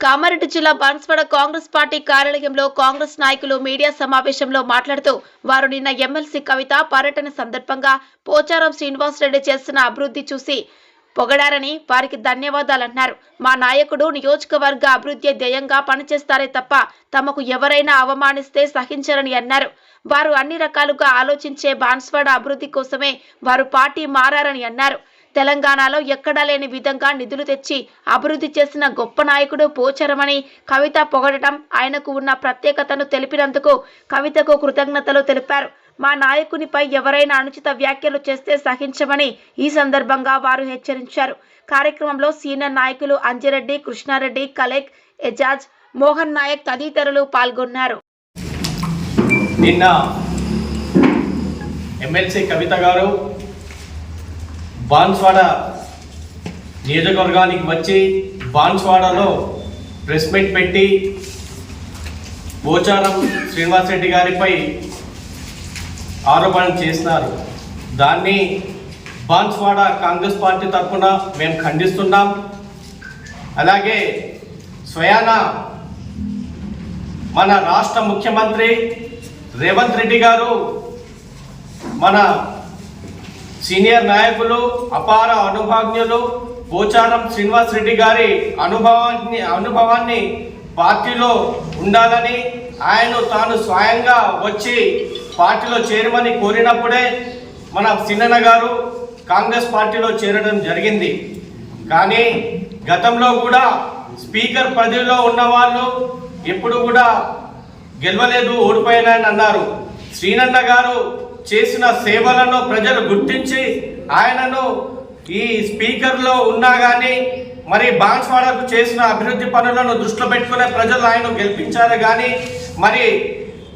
కామారెడ్డి జిల్లా బాన్స్వాడ కాంగ్రెస్ పార్టీ కార్యాలయంలో కాంగ్రెస్ నాయకులు మీడియా సమావేశంలో మాట్లాడుతూ వారు నిన్న ఎమ్మెల్సీ కవిత పర్యటన సందర్భంగా పోచారం శ్రీనివాసరెడ్డి చేస్తున్న అభివృద్ధి చూసి పొగడారని వారికి ధన్యవాదాలన్నారు. మా నాయకుడు నియోజకవర్గ అభివృద్ధి ధ్యేయంగా పనిచేస్తారే తప్ప తమకు ఎవరైనా అవమానిస్తే సహించరని అన్నారు. వారు అన్ని రకాలుగా ఆలోచించే బాన్స్వాడ అభివృద్ధి కోసమే వారు పార్టీ మారారని అన్నారు. తెలంగాణలో ఎక్కడా లేని విధంగా నిధులు తెచ్చి అభివృద్ధి చేసిన గొప్ప నాయకుడు పోచరమని కవిత పొగడటం ఆయనకు ఉన్న ప్రత్యేకతను తెలిపినందుకు కవితకు కృతజ్ఞతలు తెలిపారు. మా నాయకునిపై ఎవరైనా అనుచిత వ్యాఖ్యలు చేస్తే సహించమని ఈ సందర్భంగా వారు హెచ్చరించారు. కార్యక్రమంలో సీనియర్ నాయకులు అంజిరెడ్డి కృష్ణారెడ్డి కలెక్ ఎజాజ్ మోహన్ నాయక్ తదితరులు పాల్గొన్నారు. నిన్న ఎమ్మెల్సీ కవిత గారు బాన్స్వాడ నియోజకవర్గానికి వచ్చి బాన్స్వాడలో ప్రెస్ మీట్ పెట్టి పోచారం శ్రీనివాసరెడ్డి గారిపై ఆరోపణలు చేసినారు. దాన్ని బాన్స్వాడ కాంగ్రెస్ పార్టీ తరఫున మేము ఖండిస్తున్నాం. అలాగే స్వయాన మన రాష్ట్ర ముఖ్యమంత్రి రేవంత్ రెడ్డి గారు మన సీనియర్ నాయకులు అపార అనుభవజ్ఞులు పోచారం శ్రీనివాస్ రెడ్డి గారి అనుభవాన్ని అనుభవాన్ని పార్టీలో ఉండాలని ఆయన తాను స్వయంగా వచ్చి పార్టీలో చేరమని కోరినప్పుడే మన సిన్నన్న గారు కాంగ్రెస్ పార్టీలో చేరడం జరిగింది. కానీ గతంలో కూడా స్పీకర్ పదవిలో ఉన్న వాళ్ళు ఎప్పుడు కూడా గెలవలేదు ఓడిపోయానని అన్నారు. శ్రీనన్న గారు చేసిన సేవలను ప్రజలు గుర్తించి ఆయనను ఈ స్పీకర్లో ఉన్నా కానీ మరి బాన్స్వాడకు చేసిన అభివృద్ధి పనులను దృష్టిలో పెట్టుకునే ప్రజలు ఆయన గెలిపించారు కానీ మరి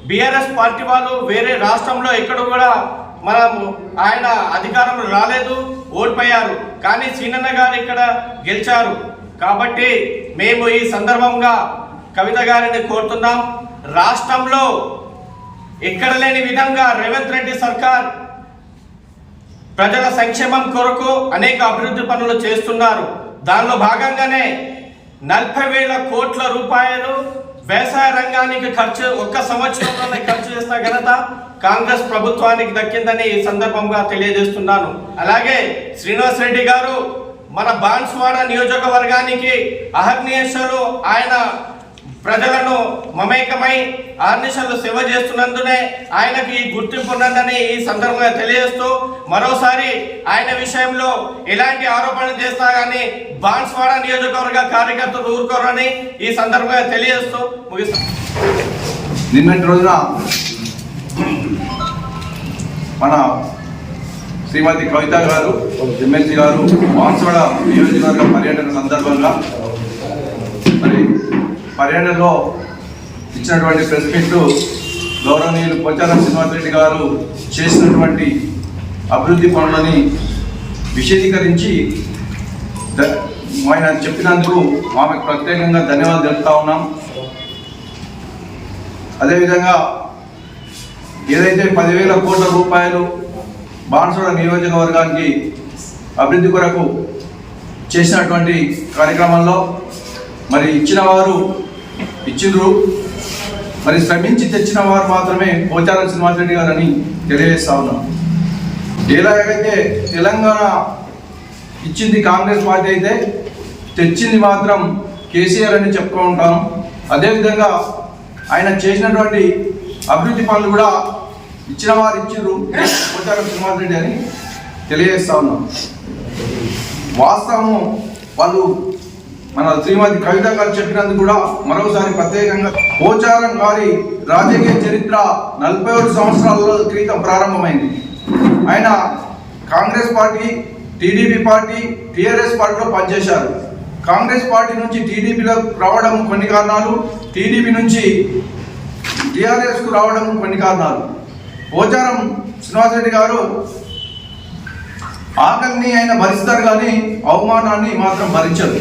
బీఆర్ఎస్ పార్టీ వాళ్ళు వేరే రాష్ట్రంలో ఎక్కడ కూడా మనం ఆయన అధికారం రాలేదు ఓడిపోయారు. కానీ సీనన్న గారు ఇక్కడ గెలిచారు. కాబట్టి మేము ఈ సందర్భంగా కవిత గారిని కోరుతున్నాం. రాష్ట్రంలో ఎక్కడ లేని విధంగా రేవంత్ రెడ్డి సర్కార్ ప్రజల సంక్షేమం కొరకు అనేక అభివృద్ధి పనులు చేస్తున్నారు. దానిలో భాగంగానే నలభై వేల కోట్ల రూపాయలు వ్యవసాయ రంగానికి ఖర్చు ఒక్క సంవత్సరంలోనే ఖర్చు చేసిన ఘనత కాంగ్రెస్ ప్రభుత్వానికి దక్కిందని ఈ సందర్భంగా తెలియజేస్తున్నాను. అలాగే శ్రీనివాస్ రెడ్డి గారు మన బాన్స్వాడ నియోజకవర్గానికి అహర్నిశలు ఆయన ప్రజలను మమేకమై ఆర్నిశలు సేవ చేస్తున్నందునే ఆయనకు ఈ గుర్తింపు ఉన్నదని ఈ సందర్భంగా తెలియజేస్తూ మరోసారి ఆయన విషయంలో ఎలాంటి ఆరోపణలు చేస్తా కానీ బాన్స్వాడ నియోజకవర్గ కార్యకర్తలు ఊరుకోరని ఈ సందర్భంగా తెలియజేస్తూ ముగిస్తాం నిన్నటి రోజున మన శ్రీమతి కవిత గారు ఎమ్మెల్సీ గారు బాన్స్వాడ నియోజకవర్గ పర్యటన సందర్భంగా మరి పర్యటనలో ఇచ్చినటువంటి ప్రెస్ మీట్ గౌరవనీయులు పోచారం శ్రీనివాసరెడ్డి గారు చేసినటువంటి అభివృద్ధి పనులని విశదీకరించి ఆయన చెప్పినందుకు ఆమెకు ప్రత్యేకంగా ధన్యవాదాలు తెలుపుతా ఉన్నాం. అదేవిధంగా ఏదైతే పదివేల కోట్ల రూపాయలు బాన్సుడ నియోజకవర్గానికి అభివృద్ధి కొరకు చేసినటువంటి కార్యక్రమంలో మరి ఇచ్చిన వారు ఇచ్చిండ్రు. మరి శ్రమించి తెచ్చిన వారు మాత్రమే పోచారం శ్రీనివాసరెడ్డి గారు అని తెలియజేస్తా ఉన్నాం. ఎలాగైతే తెలంగాణ ఇచ్చింది కాంగ్రెస్ పార్టీ అయితే తెచ్చింది మాత్రం కేసీఆర్ అని చెప్పుకుంటాం అదేవిధంగా ఆయన చేసినటువంటి అభివృద్ధి పనులు కూడా ఇచ్చిన వారు ఇచ్చిండ్రు. పోచారం శ్రీనివాస్ రెడ్డి అని తెలియజేస్తా ఉన్నాం. వాస్తవము వాళ్ళు మన శ్రీమతి కవిత గారు చెప్పినందుకు కూడా మరోసారి ప్రత్యేకంగా పోచారం గారి రాజకీయ చరిత్ర నలభై ఏడు సంవత్సరాల క్రితం ప్రారంభమైంది. ఆయన Congress party TDP party TRS పార్టీలో పనిచేశారు. కాంగ్రెస్ పార్టీ నుంచి టీడీపీలో రావడం కొన్ని కారణాలు టీడీపీ నుంచి టీఆర్ఎస్కు రావడం కొన్ని కారణాలు. పోచారం శ్రీనివాసరెడ్డి గారు ఆకలిని ఆయన భరిస్తారు కానీ అవమానాన్ని మాత్రం భరించరు.